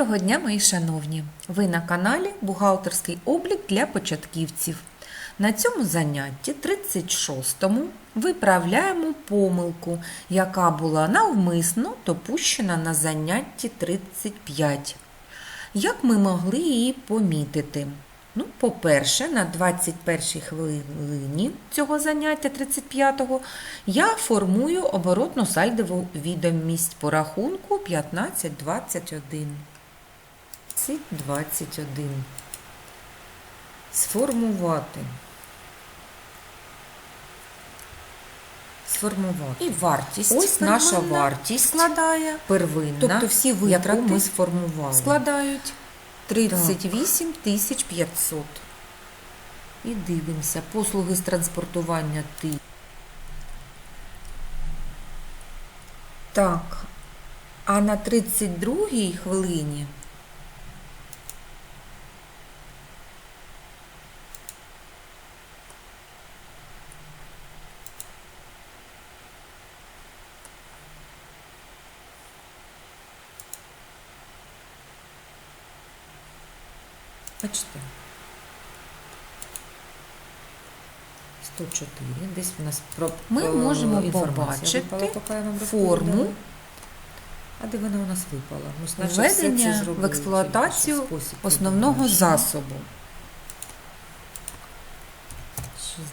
Доброго дня, мої шановні! Ви на каналі Бухгалтерський облік для початківців. На цьому занятті 36-му виправляємо помилку, яка була навмисно допущена на занятті 35. Як ми могли її помітити? Ну, по-перше, на 21 хвилині цього заняття 35-го я формую оборотну сальдову відомість по рахунку 1521. 21. Сформувати. Сформувати. І вартість. Ось наша вартість складає первинна, Тобто всі яку витрати ми сформували. складають 38 500. І дивимося. Послуги з транспортування ти. Так. А на 32-й хвилині Бачите. 104. Десь в нас про Ми про- можемо побачити форму. А де вона у нас випала? Ми це введення в експлуатацію основного засобу.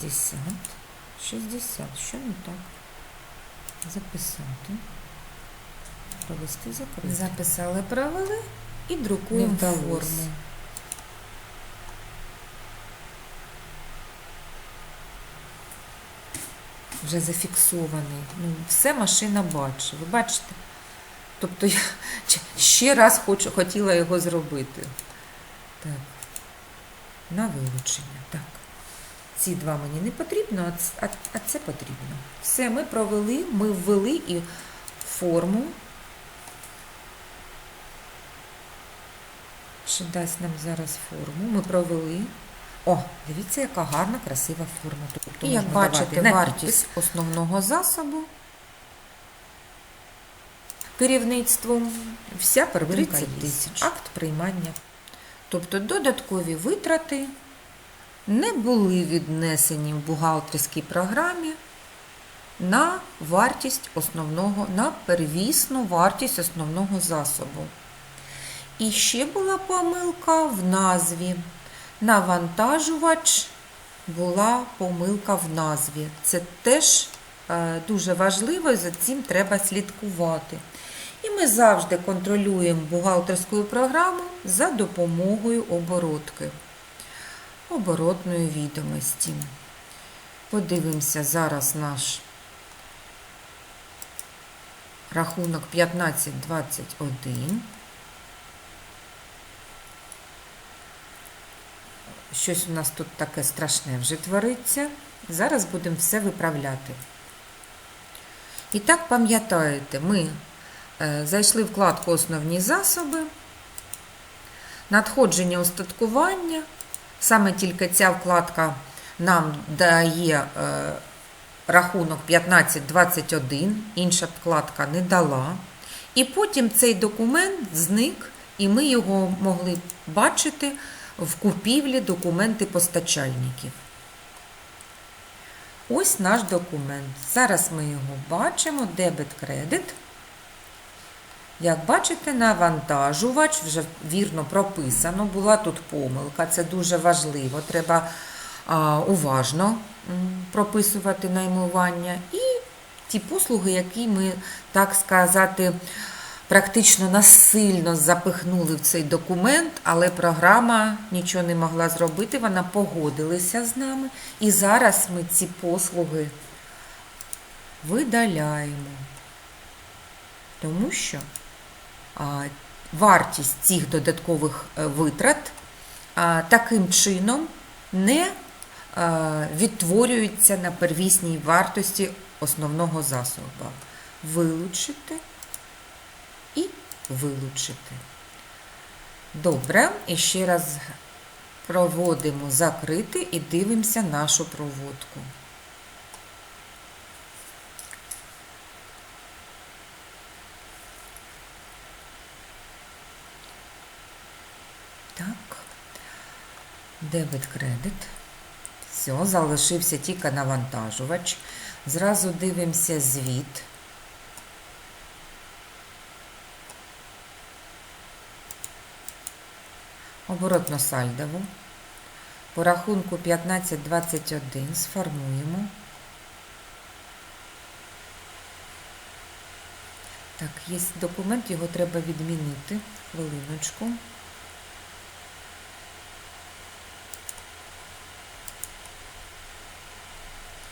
60. 60. Що не так? Записати. Провести закрити. Записали, провели і друкуємо форму. Вже зафіксований. Ну, все машина бачить. Ви бачите? Тобто я ще раз хочу, хотіла його зробити. Так. На вилучення. Так. Ці два мені не потрібно, а а, це потрібно. Все, ми провели, ми ввели і форму. Ще дасть нам зараз форму. Ми провели. О, дивіться, яка гарна, красива форма. Тобто І як бачите, вартість основного засобу. Керівництвом вся первинка 30 тисяч. Акт приймання. Тобто додаткові витрати не були віднесені в бухгалтерській програмі на вартість основного, на первісну вартість основного засобу. І ще була помилка в назві. Навантажувач була помилка в назві. Це теж е, дуже важливо, і за цим треба слідкувати. І ми завжди контролюємо бухгалтерську програму за допомогою оборотки, оборотної відомості. Подивимося зараз наш рахунок 1521. Щось у нас тут таке страшне вже твориться. Зараз будемо все виправляти. І так пам'ятаєте, ми е, зайшли в вкладку Основні засоби, надходження устаткування. Саме тільки ця вкладка нам дає е, рахунок 1521, інша вкладка не дала. І потім цей документ зник, і ми його могли бачити в купівлі документи постачальників. Ось наш документ. Зараз ми його бачимо, дебет-кредит. Як бачите, навантажувач вже вірно прописано, була тут помилка, це дуже важливо. Треба а, уважно прописувати наймування. І ті послуги, які ми, так сказати, практично насильно запихнули в цей документ, але програма нічого не могла зробити, вона погодилася з нами. І зараз ми ці послуги видаляємо. Тому що вартість цих додаткових е, витрат таким чином не е, відтворюється на первісній вартості основного засобу. Вилучити вилучити. Добре, і ще раз проводимо закрити і дивимося нашу проводку. Так. Дебет кредит. Все, залишився тільки навантажувач. Зразу дивимося звіт. Оборотно сальдову. По рахунку 15.21 сформуємо. Так, є документ, його треба відмінити. Хвилиночку.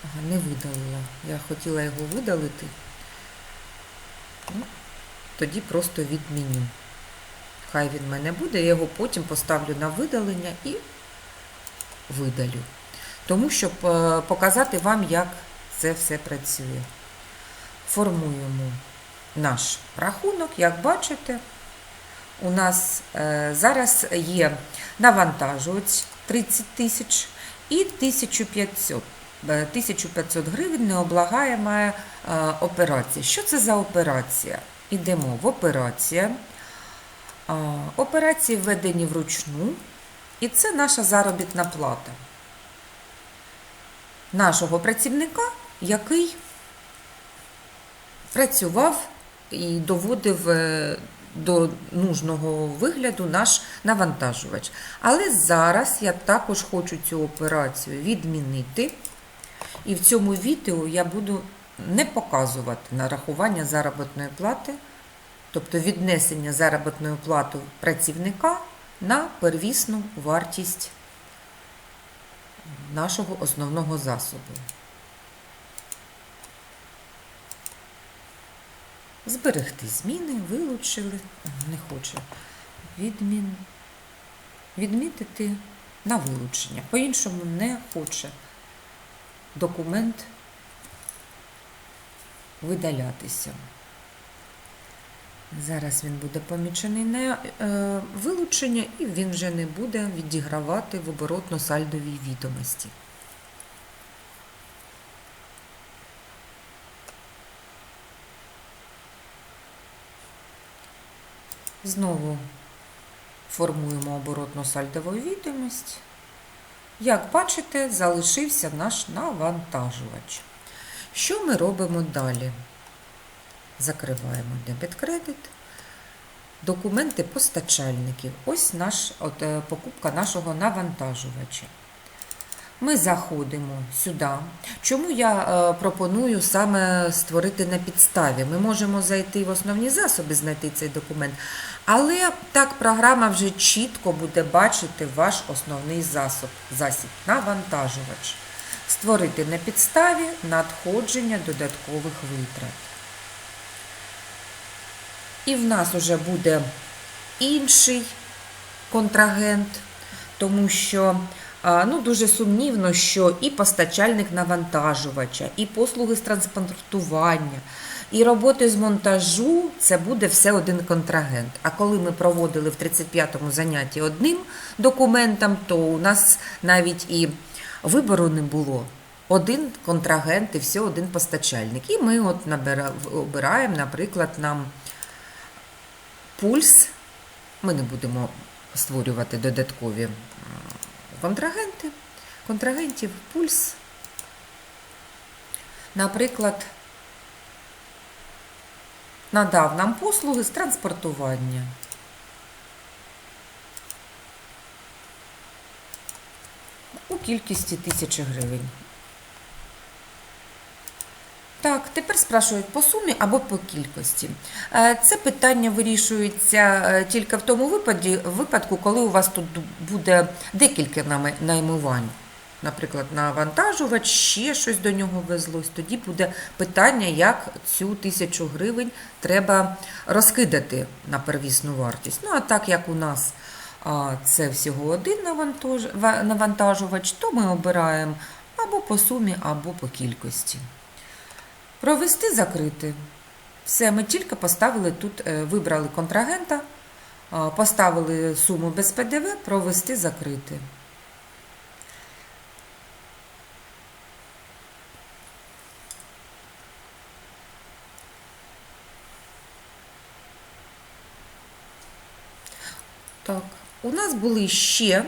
Ага, не видалила. Я хотіла його видалити. Ну, тоді просто відміню. Хай він в мене буде, я його потім поставлю на видалення і видалю. Тому щоб е, показати вам, як це все працює. Формуємо наш рахунок, як бачите, у нас е, зараз є навантажувач 30 тисяч і 1500. Е, 1500 гривень необлагаєма е, операція. Що це за операція? Ідемо в операція. Операції введені вручну, і це наша заробітна плата нашого працівника, який працював і доводив е, до нужного вигляду наш навантажувач. Але зараз я також хочу цю операцію відмінити. І в цьому відео я буду не показувати нарахування заробітної плати, тобто віднесення заробітної плати працівника на первісну вартість нашого основного засобу. Зберегти зміни, вилучили, не хоче. Відмін... Відмітити на вилучення. По-іншому не хоче документ видалятися. Зараз він буде помічений на е, вилучення, і він вже не буде відігравати в оборотно-сальдовій відомості. Знову формуємо оборотно-сальдову відомість. Як бачите, залишився наш навантажувач. Що ми робимо далі? Закриваємо дебет кредит. Документи постачальників. Ось наш, от, е, покупка нашого навантажувача. Ми заходимо сюди. Чому я е, пропоную саме створити на підставі? Ми можемо зайти в основні засоби, знайти цей документ, але так програма вже чітко буде бачити ваш основний засоб, засіб, навантажувач. Створити на підставі надходження додаткових витрат. І в нас вже буде інший контрагент, тому що ну, дуже сумнівно, що і постачальник навантажувача, і послуги з транспортування, і роботи з монтажу це буде все один контрагент. А коли ми проводили в 35-му занятті одним документом, то у нас навіть і вибору не було. Один контрагент і все один постачальник. І ми от обираємо, наприклад, нам пульс. Ми не будемо створювати додаткові контрагенти. Контрагентів пульс. Наприклад, надав нам послуги з транспортування. У кількості тисячі гривень. Так, тепер спрашують по сумі або по кількості. Е, Це питання вирішується е, тільки в тому випадку, коли у вас тут буде декілька наймувань. Наприклад, навантажувач, ще щось до нього везлось. Тоді буде питання, як цю тисячу гривень треба розкидати на первісну вартість. Ну, а так як у нас це всього один навантажувач, то ми обираємо або по сумі, або по кількості. Провести закрити. Все, ми тільки поставили тут, е, вибрали контрагента, поставили суму без ПДВ, провести закрити. Так, У нас були ще е,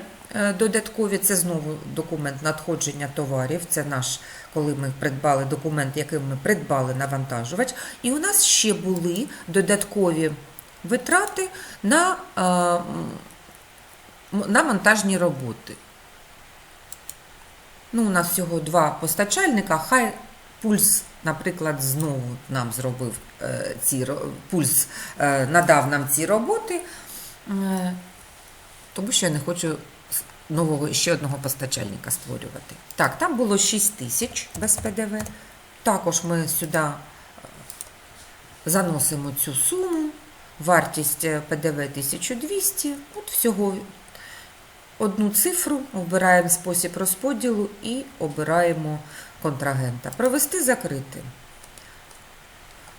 додаткові, це знову документ надходження товарів. Це наш, коли ми придбали документ, яким ми придбали навантажувач. І у нас ще були додаткові витрати на, е, на монтажні роботи. Ну, у нас всього два постачальника. Хай пульс, наприклад, знову нам зробив е, ці пульс, е, надав нам ці роботи, е, тому що я не хочу нового ще одного постачальника створювати. Так, там було 6 тисяч без ПДВ. Також ми сюди е, заносимо цю суму. Вартість е, ПДВ 1200. От всього одну цифру, обираємо спосіб розподілу і обираємо контрагента. Провести закрити.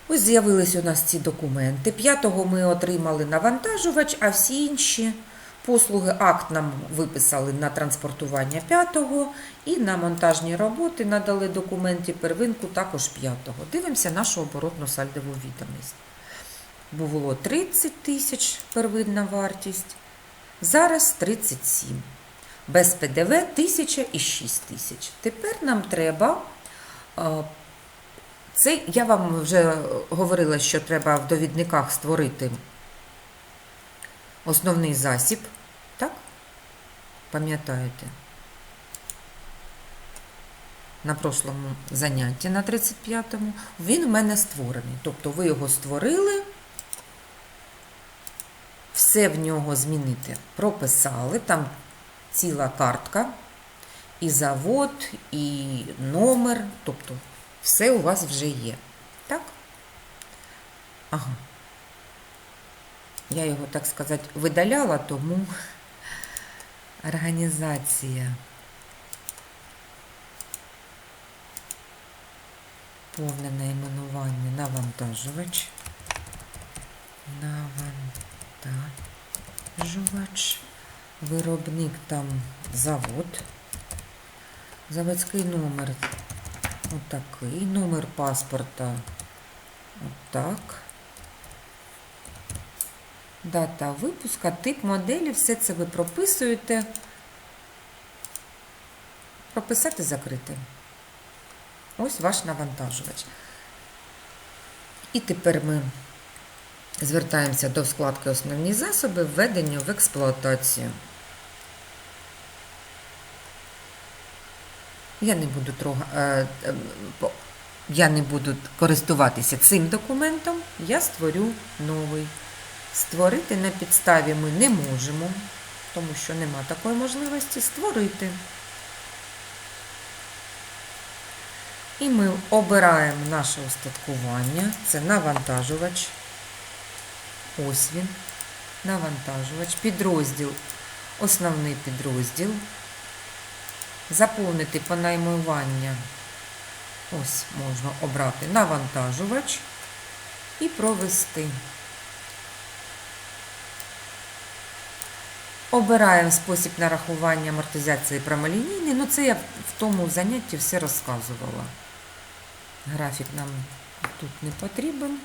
Ось з'явились у нас ці документи. П'ятого ми отримали навантажувач, а всі інші послуги акт нам виписали на транспортування п'ятого і на монтажні роботи надали документі первинку також п'ятого. Дивимося нашу оборотну сальдову відомість. Було 30 тисяч первинна вартість. Зараз 37. Без ПДВ 1000 і 6 тисяч. Тепер нам треба. е, Це я вам вже говорила, що треба в довідниках створити основний засіб. Так? Пам'ятаєте? На прошлому занятті на 35-му. Він у мене створений. Тобто ви його створили все в нього змінити. Прописали, там ціла картка, і завод, і номер, тобто все у вас вже є. Так? Ага. Я його, так сказати, видаляла, тому організація. Повне найменування навантажувач. Навантажувач. Виробник там завод. Заводський номер отакий. Номер паспорта отак. Дата випуска, тип моделі, все це ви прописуєте. Прописати, закрити. Ось ваш навантажувач. І тепер ми звертаємося до вкладки Основні засоби введення в експлуатацію. Я не буду трога, е, е, я не буду користуватися цим документом, я створю новий. Створити на підставі ми не можемо, тому що нема такої можливості створити. І ми обираємо наше устаткування. Це навантажувач. Ось він. Навантажувач. Підрозділ. Основний підрозділ. Заповнити понаймування. Ось можна обрати навантажувач і провести. Обираємо спосіб нарахування амортизації прямолінійний. Ну, це я в тому занятті все розказувала. Графік нам тут не потрібен.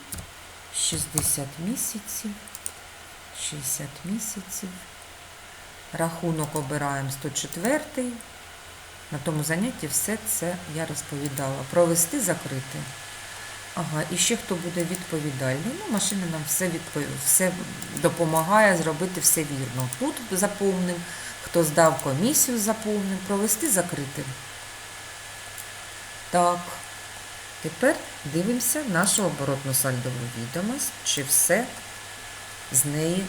60 місяців. 60 місяців. Рахунок обираємо 104. На тому занятті все це я розповідала. Провести, закрити. Ага, і ще хто буде відповідальний. Ну, машина нам все, відпов... все допомагає зробити все вірно. Тут заповнив, хто здав комісію, заповнив, провести, закрити. Так. Тепер дивимося нашу оборотну сальдову відомість, чи все з неї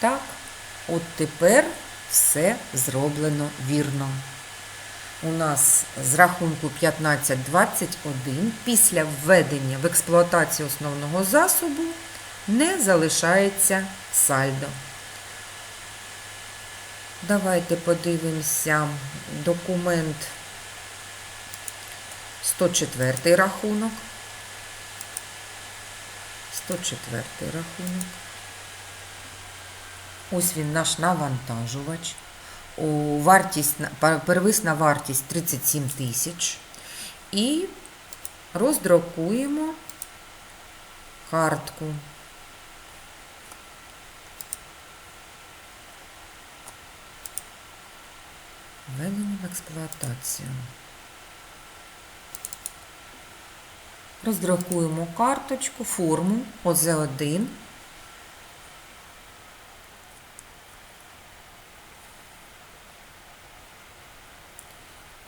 так. От тепер все зроблено вірно. У нас з рахунку 1521 після введення в експлуатацію основного засобу не залишається сальдо. Давайте подивимося документ 104 рахунок. 104 рахунок. Ось він наш навантажувач. У вартість, первисна вартість 37 тисяч. І роздрукуємо картку. Введення в експлуатацію. Роздрукуємо карточку, форму ОЗ1.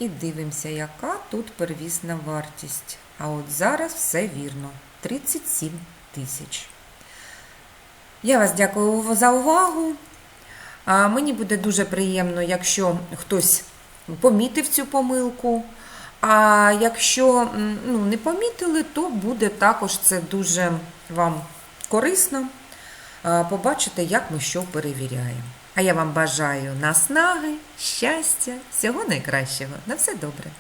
І дивимося, яка тут первісна вартість. А от зараз все вірно. 37 тисяч. Я вас дякую за увагу. А мені буде дуже приємно, якщо хтось помітив цю помилку. А якщо ну, не помітили, то буде також це дуже вам корисно побачити, як ми що перевіряємо. А я вам бажаю наснаги, щастя, всього найкращого. На все добре.